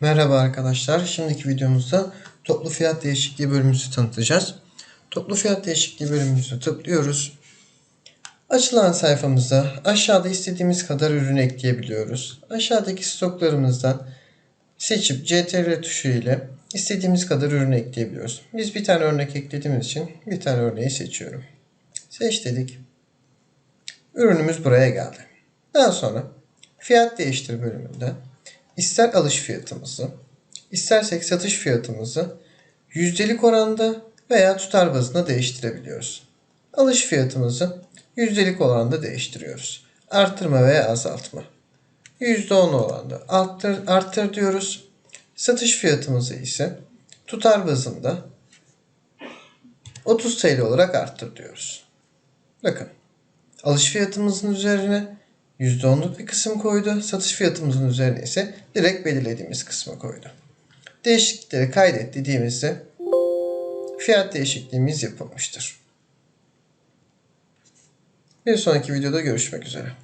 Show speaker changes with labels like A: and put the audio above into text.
A: Merhaba arkadaşlar. Şimdiki videomuzda toplu fiyat değişikliği bölümümüzü tanıtacağız. Toplu fiyat değişikliği bölümümüzü tıklıyoruz. Açılan sayfamızda aşağıda istediğimiz kadar ürün ekleyebiliyoruz. Aşağıdaki stoklarımızdan seçip CTRL tuşu ile istediğimiz kadar ürün ekleyebiliyoruz. Biz bir tane örnek eklediğimiz için bir tane örneği seçiyorum. Seç dedik. Ürünümüz buraya geldi. Daha sonra fiyat değiştir bölümünde ister alış fiyatımızı, istersek satış fiyatımızı yüzdelik oranda veya tutar bazında değiştirebiliyoruz. Alış fiyatımızı yüzdelik oranda değiştiriyoruz. Artırma veya azaltma. %10 oranda arttır, arttır diyoruz. Satış fiyatımızı ise tutar bazında 30 TL olarak arttır diyoruz. Bakın alış fiyatımızın üzerine %10'luk bir kısım koydu. Satış fiyatımızın üzerine ise direkt belirlediğimiz kısmı koydu. Değişiklikleri kaydet dediğimizde fiyat değişikliğimiz yapılmıştır. Bir sonraki videoda görüşmek üzere.